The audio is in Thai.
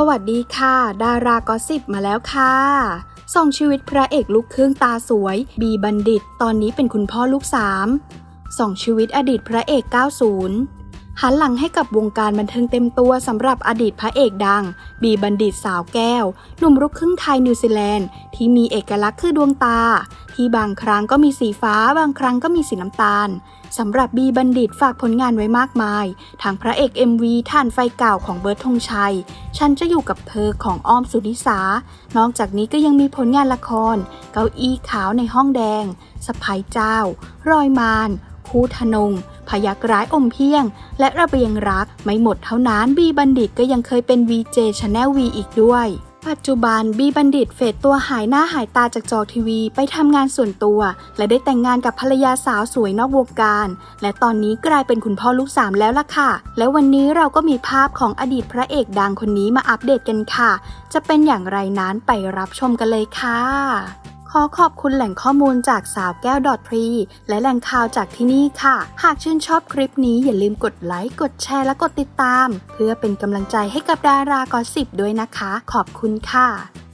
สวัสดีค่ะ ดารากอสิบมาแล้วค่ะส่องชีวิตพระเอกลูกครึ่งตาสวย บีบัณฑิต ตอนนี้เป็นคุณพ่อลูกสามส่องชีวิตอดีตพระเอก 90 หันหลังให้กับวงการบันเทิงเต็มตัวสำหรับอดีตพระเอกดัง บีบัณฑิตสาวแก้ว หนุ่มลูกครึ่งไทยนิวซีแลนด์ที่มีเอกลักษณ์คือดวงตา ที่บางครั้งก็มีสีฟ้า บางครั้งก็มีสีน้ำตาลสำหรับบีบัณฑิตฝากผลงานไว้มากมายทั้งพระเอก MV ท่านไฟเก่าของเบิร์ดธงชัย ฉันจะอยู่กับเธอของอ้อมสุนิสา นอกจากนี้ก็ยังมีผลงานละคร เก้าอี้ขาวในห้องแดงสะพายเจ้า รอยมารคู่ทนง พยักร้ายอมเพียง และระเบียงรัก ไม่หมดเท่านั้นบีบัณฑิตก็ยังเคยเป็น VJ Channel V อีกด้วย ปัจจุบันบีบัณฑิตเฟดตัวหายหน้าหายตาจากจอทีวีไปทำงานส่วนตัว และได้แต่งงานกับภรรยาสาวสวยนอกวงการ และตอนนี้กลายเป็นคุณพ่อลูกสามแล้วล่ะค่ะ และวันนี้เราก็มีภาพของอดีตพระเอกดังคนนี้มาอัปเดตกันค่ะ จะเป็นอย่างไรนั้นไปรับชมกันเลยค่ะ อขอบคุณแหล่งข้อมูลจากสาวแก้วดอทพรีและแหล่งข่าวจากที่นี่ค่ะ หากชื่นชอบคลิปนี้อย่าลืมกดไลค์ กดแชร์และกดติดตาม เพื่อเป็นกำลังใจให้กับดารากอสิบด้วยนะคะ ขอบคุณค่ะ